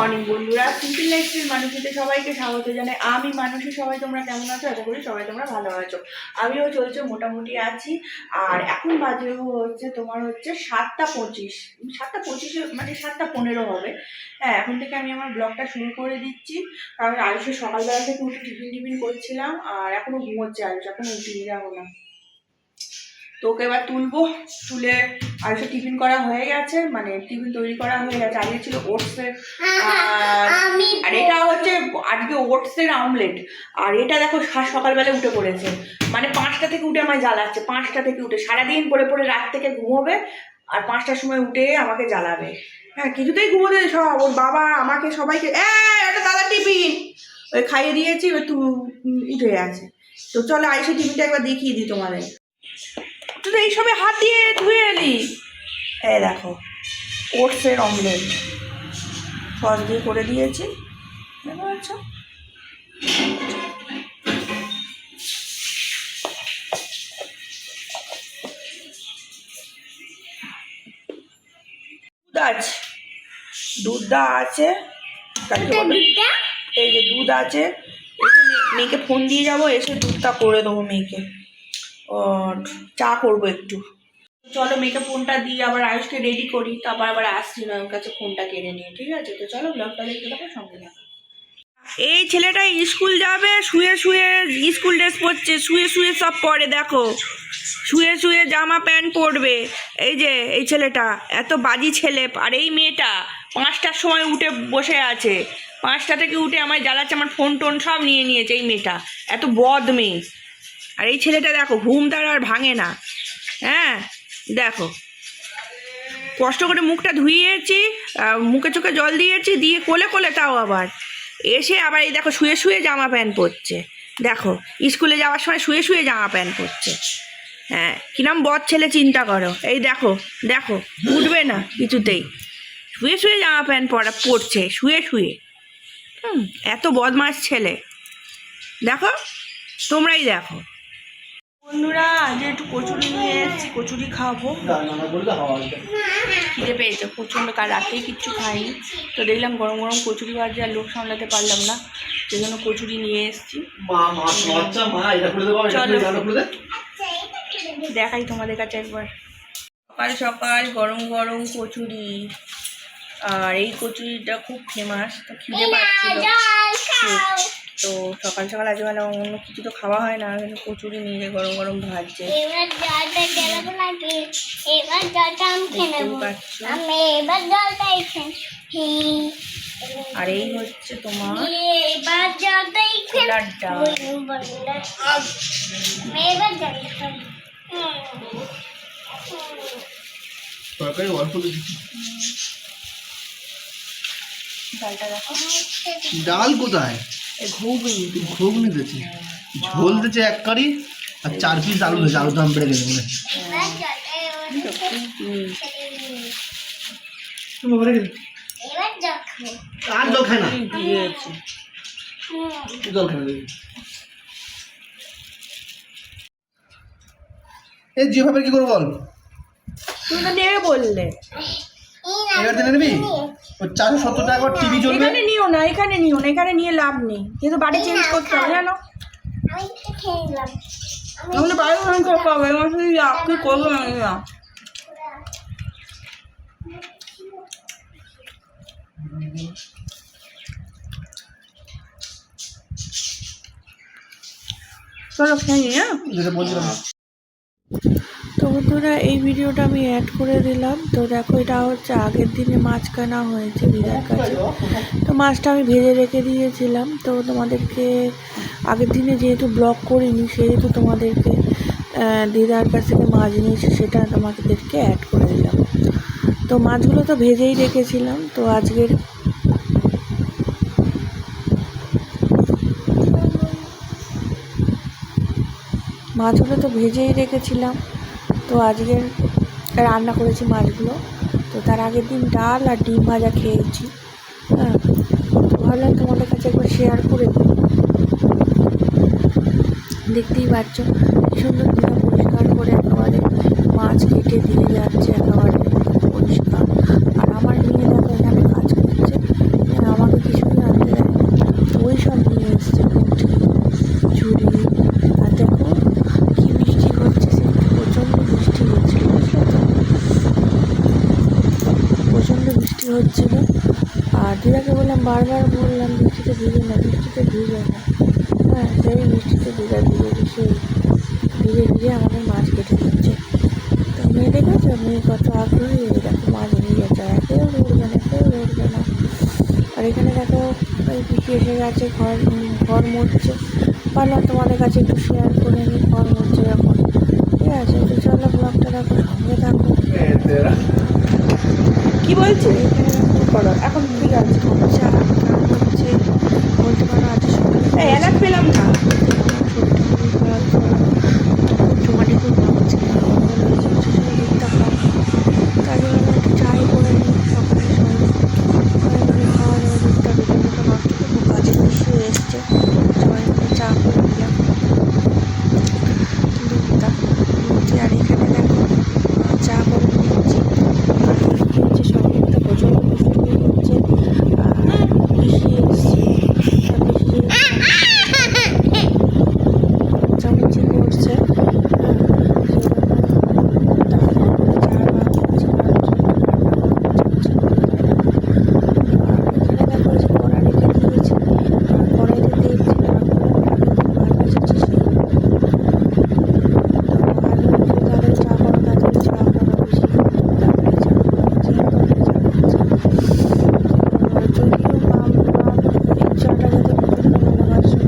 Morning বন্ধুরা। Simple lifestyle মানুষের সবাইকে স্বাগত জানাই। আমি মানুষের সবাই তোমরা কেমন আছো? আশা করি সবাই তোমরা ভালো আছো। আমিও চলছে, মোটামুটি আছি। আর এখন বাজে হচ্ছে তোমার হচ্ছে সাতটা পঁচিশ। সাতটা পঁচিশে মানে সাতটা পনেরো হবে। হ্যাঁ এখন থেকে আমি আমার ব্লগটা শুরু করে দিচ্ছি। কারণ আয়ুষের সকালবেলা থেকে উঠে টিফিন টিফিন করছিলাম, আর এখনও ঘুমোচ্ছে আয়ুষ, এখন উঠিয়ে যাব না। তো ওকে এবার তুলবো। তুলে আয়ুষের টিফিন করা হয়ে গেছে মানে টিফিন তৈরি করা হয়ে গেছে। আজকে ছিল ওটসের আর এটা হচ্ছে আজকে ওটসের আমলেট। আর এটা দেখো সা- সকালবেলা উঠে পড়েছে। মানে পাঁচটা থেকে উঠে আমায় জ্বালাচ্ছে পাঁচটা থেকে উঠে। সারাদিন পরে পরে রাত থেকে ঘুমোবে আর পাঁচটার সময় উঠে আমাকে জ্বালাবে। হ্যাঁ কিছুতেই ঘুমোতে দেয় সব ওর বাবা আমাকে সবাইকে এটা দাদা টিফিন! ওই খাইয়ে দিয়েছি ওই উঠে আছে তো চলো আইসে টিফিনটা একবার দেখিয়ে দিই তোমাদের। তুই তো এইসবে হাত দিয়ে ধুয়ে এলি। এই দেখো ওটসের অমলেট সস দিয়ে করে দিয়েছি। দেখতে পাচ্ছ? দুধ আছে। দুধটা আছে। এই যে দুধ আছে। এসে মেয়েকে ফোন দিয়ে যাব এসে দুধটা করে দেবো মেয়েকে। চা করব একটু। চলো মেয়েকে ফোনটা দিয়ে আবার আয়ুষকে রেডি করি, তারপর আবার আসছি না ওর কাছে ফোনটা কেড়ে নিয়ে, ঠিক আছে? তো চলো ব্লগটা দেখতে থাকো, সঙ্গে এই ছেলেটা স্কুল যাবে, শুয়ে শুয়ে স্কুল ড্রেস পরছে, শুয়ে শুয়ে সব পরে, দেখো। শুয়ে শুয়ে জামা প্যান্ট পরবে। এই যে, এই ছেলেটা, এত বাজি ছেলে, আর এই মেয়েটা পাঁচটার সময় উঠে বসে আছে। পাঁচটা থেকে উঠে আমায় জ্বালাচ্ছে, আমার ফোন টোন সব নিয়ে নিয়েছে এই মেয়েটা। এত বদ মেয়ে। আর এই ছেলেটা দেখো, ঘুম তার আর ভাঙে না। হ্যাঁ দেখো। কষ্ট করে মুখটা ধুইয়েছি মুখে চোখে জল দিয়েছি, দিয়ে কোলে কোলে তাও আবার। এসে আবার এই দেখো, শুয়ে শুয়ে জামা প্যান্ট পরছে। দেখো, স্কুলে যাওয়ার সময় শুয়ে শুয়ে জামা প্যান্ট পরছে। হ্যাঁ কিরম বদ ছেলে চিন্তা করো। এই দেখো দেখো, উঠবে না কিছুতেই। শুয়ে শুয়ে জামা প্যান্ট পরা, পরছে, শুয়ে শুয়ে। হুম, এত বদমাস ছেলে। দেখো, তোমরাই দেখো। একটু কচুরি নিয়ে এসেছি কচুরি খাব। খিদে পেয়েছে প্রচণ্ড কাল রাতেই কিচ্ছু খাইনি। তো দেখলাম গরম গরম কচুরি ভাজছে আর লোক সামলাতে পারলাম না সেই জন্য কচুরি নিয়ে এসেছি। খুলে চলো। দেখাই তোমাদের কাছে একবার। সকাল সকাল গরম গরম কচুরি। আর এই কচুরিটা খুব ফেমাস তো খিদে পাচ্ছিল। তো সকাল সকাল আজকাল অন্য কিছু তো খাওয়া হয় না কিন্তু কচুরি নিয়ে গরম গরম ভাজছে হ্যাঁ। আর এই হচ্ছে তোমার ছোলার ডাল। তরকারি অল্প দেখো। ডাল কোথায়? ঘুগনি ঘুগনি দিয়েছে ঝোল দিয়েছে এক কারি আর চার পিস আলু দিয়েছে। আলু দাম বেড়ে গেছে বলে আর জল খায় না? দিয়েছি হুম। জল খায় না এই যেভাবে কি করব বল? তুমি তো নেবে বললে। এবার দিনে নিবি? ওই চারশো সত্তর টাকা টিভি চলবে এখানে নিও না এখানে নিও না এখানে নিয়ে লাভ নেই। কিন্তু বাড়ি চেঞ্জ করতে হবে জানো? আমি খেয়ে নিলাম। আমি আমাদের বাড়ি চেঞ্জ করতে হবে এবার শুধু কি করব আমি না চলো খেয়ে নিই হ্যাঁ? বলছিলাম। তো বন্ধুরা, এই ভিডিওটা আমি অ্যাড করে দিলাম। তো দেখো, এটা হচ্ছে আগের দিনে মাছ কেনা হয়েছে দিদার কাছে। তো মাছটা আমি ভেজে রেখে দিয়েছিলাম। তো তোমাদেরকে আগের দিনে যেহেতু ব্লগ করিনি, সেহেতু তোমাদেরকে দিদার কাছ থেকে মাছ নিয়েছি, সেটা তোমাদেরকে অ্যাড করে দিলাম। তো মাছগুলো তো ভেজেই রেখেছিলাম। তো আজকের মাছগুলো তো ভেজেই রেখেছিলাম। তো আজকে রান্না করেছি মাছগুলো। তো তার আগের দিন ডাল আর ডিম ভাজা খেয়েছি। হ্যাঁ ভাবলাম তোমাদের কাছে একবার শেয়ার করে দেখতেই পাচ্ছ, কি সুন্দর দিদা পরিষ্কার করে একেবারে মাছ কেটে দিয়ে যাচ্ছে, একেবারে পরিষ্কার। আর আমার মেয়ে দেখো এখানে কাজ করছে হ্যাঁ, আর দিদাকে বললাম বারবার বললাম বৃষ্টিতে ভিজে না বৃষ্টিতে ভিজে না। হ্যাঁ সেই বৃষ্টিতে দিদা ভিজে সেই ভিজে ভিজে আমাদের মাছ কেটে দিচ্ছে। তো মেয়ে দেখেছ? মেয়ে কত আগ্রহী দেখো মাছ নিয়ে যাচ্ছে। আর কেউ ধরবে না কেউ ধরবে না। আর এখানে দেখো ওই পিসি এসে গেছে ঘর ঘর মুছছে। ভাবলাম তোমাদের কাছে একটু শেয়ার করে নিই ঘর মরছে যখন। ঠিক আছে তো চলো ব্লগটা দেখো সঙ্গে থাকো। কি বলছে? করো এখন ঠিক আছে কারণ হচ্ছে বলতে পারো আজ সকালে এলাচ পেলাম না টমাটি খুব ভাবছে দুধটা খাও তাই জন্য আমি একটু চাই করে নিই সকালে সবাই সবাই মিলে খাওয়া যাবে দুধটা বিকেলটা নষ্ট খুব কাজে বসে এসছে সবাই মিলে চা করে দিলাম দুধটা নিচ্ছি আর এখানে দেখো আহ, চা করে নিচ্ছি আর কি হচ্ছে সঙ্গীতটা প্রচণ্ড দুষ্টুমি হচ্ছে আর পিসি এসছে আর পিসি চামচি করছে যদিও মা মা পিকচারটা যাতে প্রচণ্ড ভালোবাসে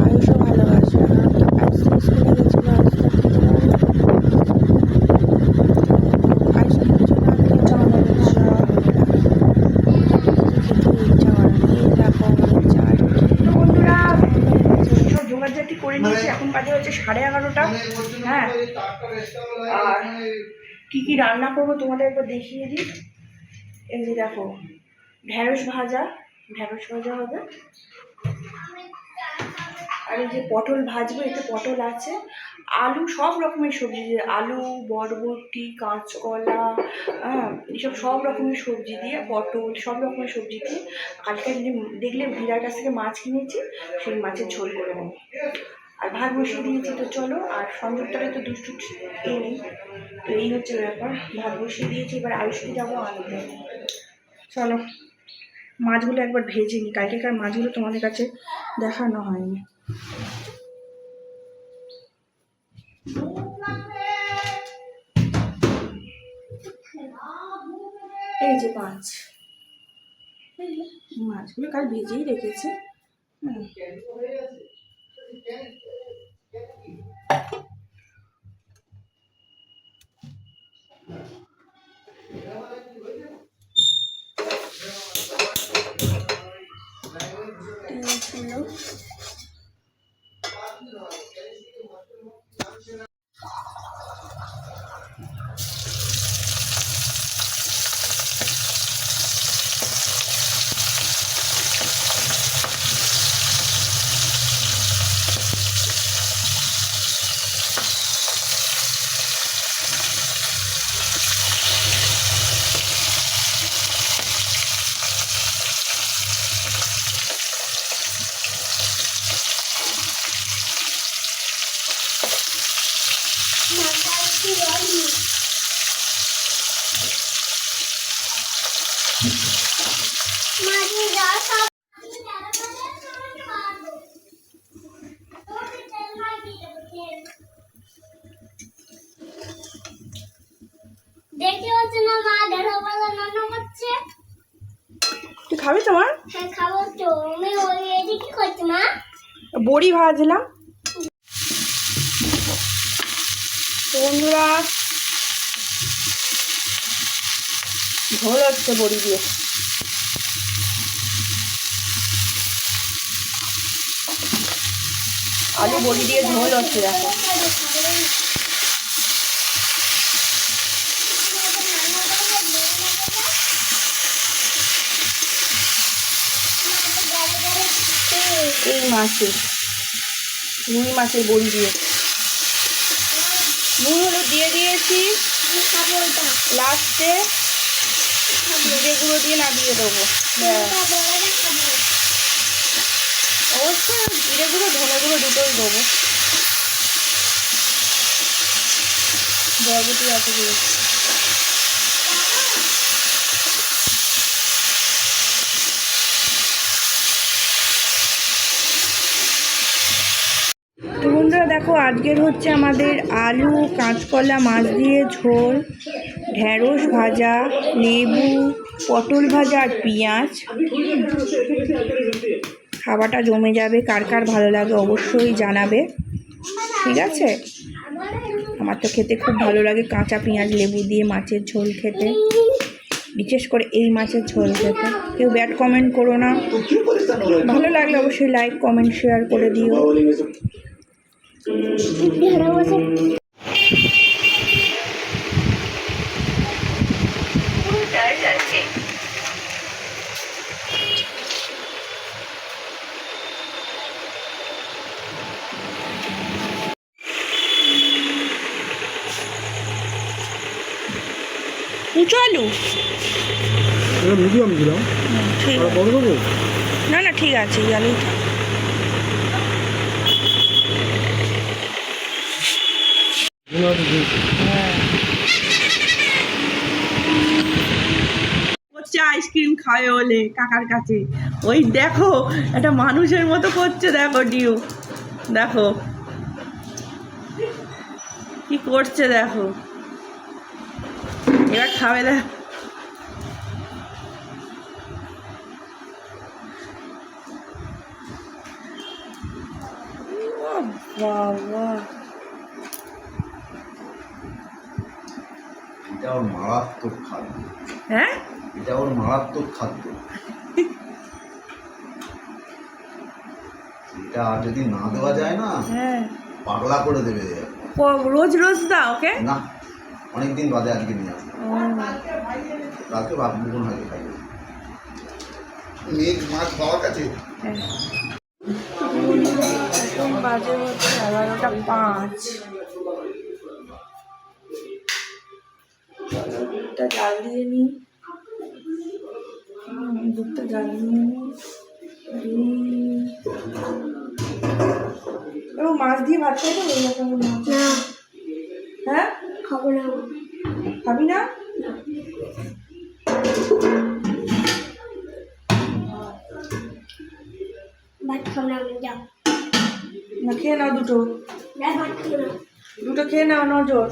আয়ুষও ভালোবাসে আর আজ তো স্কুলে গেছিল আজ তো খেতে পারবে না। আয়ুষের কিছু না খেলে খাওয়া যাবে না আর খেতে ইচ্ছা করে না এই দেখো আমাদের চা তো বন্ধুরা সব জোগাড়জাতি করে নিয়েছি এখন বাজে হচ্ছে সাড়ে এগারোটা হ্যাঁ। আর কি কি রান্না করব তোমাদের একবার দেখিয়ে দিই। যে দেখো ঢ্যাঁড়স ভাজা ঢ্যাঁড়স ভাজা হবে। আর এই যে পটল ভাজবো, এতে পটল আছে। আলু, সব রকমের সবজি দিয়ে আলু, বরবটি, কাঁচকলা হ্যাঁ এইসব সব রকমের সবজি দিয়ে, পটল, সব রকমের সবজি দিয়ে, কালকে দেখলে ভিড়ার কাছ থেকে মাছ কিনেছি, সেই মাছের ঝোল করে নেব। আর ভাত বসিয়ে দিয়েছি তো চলো, আর সংযুক্তটা তো দুষ্টু এই নেই। তো এই হচ্ছে ব্যাপার। ভাত বসিয়ে দিয়েছি, এবার আয়ুষকে যাব আনতে চলো, মাছগুলো একবার ভেজে নিই। কালকেকার মাছগুলো তোমাদের কাছে দেখানো হয়নি। এই যে মাছ। মাছগুলো কাল ভেজেই রেখেছে। হুম। এই ছিল মাঝে যা সব দেখতে না মা দেড় রান্না করছে। তুই খাবি তোমার? হ্যাঁ খাব তো। আমি ওই এদিকে কি করছি মা। বড়ি ভাজলাম। তো বন্ধুরা ঝোল হচ্ছে বড়ি দিয়ে। আলু বড়ি দিয়ে ঝোল হচ্ছে দেখো এই মাছের রুই মাছের বড়ি দিয়ে। নুন হলুদ দিয়ে দিয়েছি। লাস্টে জিরে গুঁড়ো দিয়ে নামিয়ে দেবো। অবশ্যই জিরে গুঁড়ো, ধনে গুঁড়ো দুটোই দেবো। বরবটি আছে দিয়েছি দেখো, আজকের হচ্ছে আমাদের আলু, কাঁচকলা, মাছ দিয়ে ঝোল, ঢেঁড়স ভাজা, লেবু, পটল ভাজা আর পেঁয়াজ। খাবারটা জমে যাবে, কার কার ভালো লাগে অবশ্যই জানাবে। ঠিক আছে? আমার তো খেতে খুব ভালো লাগে কাঁচা পেঁয়াজ, লেবু দিয়ে মাছের ঝোল খেতে। বিশেষ করে এই মাছের ঝোল খেতে। কেউ ব্যাড কমেন্ট করো না। ভালো লাগলে অবশ্যই লাইক, কমেন্ট, শেয়ার করে দিও। উঁচু আলু? মিডিয়াম দিলাম ঠিক। না না ঠিক আছে এই থাক। করছে আইসক্রিম খাবে বলে কাকার কাছে। ওই দেখো একটা মানুষের মতো করছে দেখো ডিউ। দেখো। কি করছে দেখো। এবার খাবে দেখ। বাবা। মারাত্মক খাদ্য হ্যাঁ? এটা ওর মারাত্মক খাদ্য। এটা আর যদি না দেওয়া যায় না হ্যাঁ। পাগলা করে দেবে রোজ রোজ দাও ওকে? না অনেকদিন বাদে আজকে নিয়ে আসবে। কালকে বাবুগুন হয়তো খাইবে মেঘ মাছ পাওয়ার কাছে? হ্যাঁ। বাজে হচ্ছে এগারোটা পাঁচ। জাল দিয়ে নিই। দুধটা নিই। ও মাছ দিয়ে ভাত খাই তো এরকম মাছ? হ্যাঁ? খাব না। খাবি না? ভাত খাব না যাও। না খেয়ে নাও দুটো। দুটো খেয়ে নাও নজর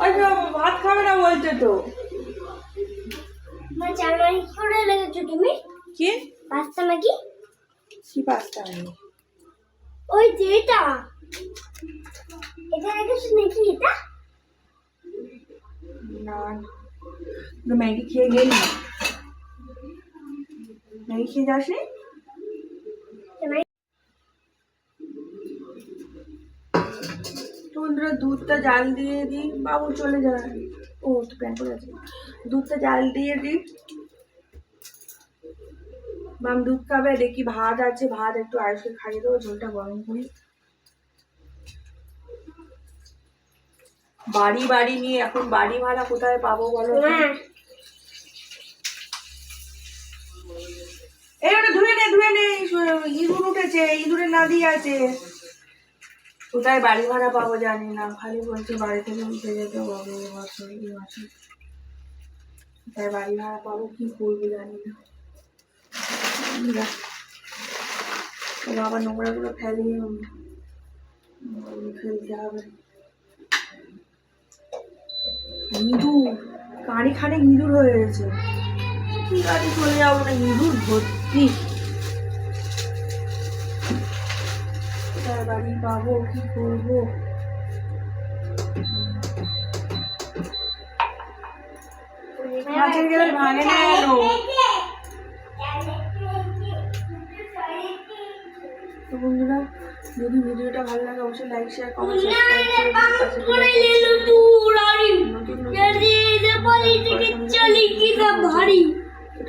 ওই তো ভাত খাবে না বলছে তো। আমার করে লেগেছো তুমি? কি? পাঁচটা নাকি? কি পাস্তা হয়নি ওই যে এটা। এটা নাকি এটা? না। ম্যাগি খেয়ে গেলি? ম্যাগি খেয়ে যাসনি? তো বন্ধুরা দুধটা জাল দিয়ে দিই। বাবু চলে যায়। ও তো প্যান করে আছে। দুধটা জাল দিয়ে দিই। বাম দুধ খাবে দেখি ভাত আছে ভাত একটু আয়ুষকে খাইয়ে দেবো ঝোলটা গরম করি। বাড়ি বাড়ি নিয়ে এখন বাড়ি ভাড়া কোথায় পাবো বলো? হ্যাঁ। এই ওটা ধুয়ে নে ধুয়ে নে ইঁদুর উঠেছে ইঁদুরের নাদি আছে। কোথায় বাড়ি ভাড়া পাবো জানি না খালি বলছে বাড়ি থেকে উঠে যেতে হবে বছর এই মাসে কোথায় বাড়ি পাবো কি করব জানি না। বাবা নোংরাগুলো উম, ফেলতে হবে। ইঁদুর। কানে খানে ইঁদুর হয়ে গেছে। ঠিক আছে চলে যাব না ইঁদুর? ভর্তি। কোথায় বাড়ি পাবো কি করব? মাছের গেলে ভাঙে না এলো তো বন্ধুরা যদি ভিডিওটা ভালো লাগে অবশ্যই লাইক শেয়ার কমেন্ট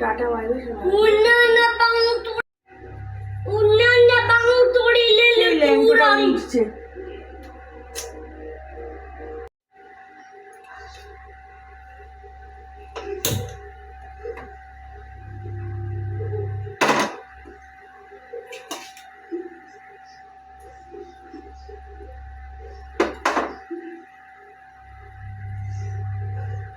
টাটা বাইরে সবাই। উন্নয়ন বাংলা উন্নয়ন বাংলা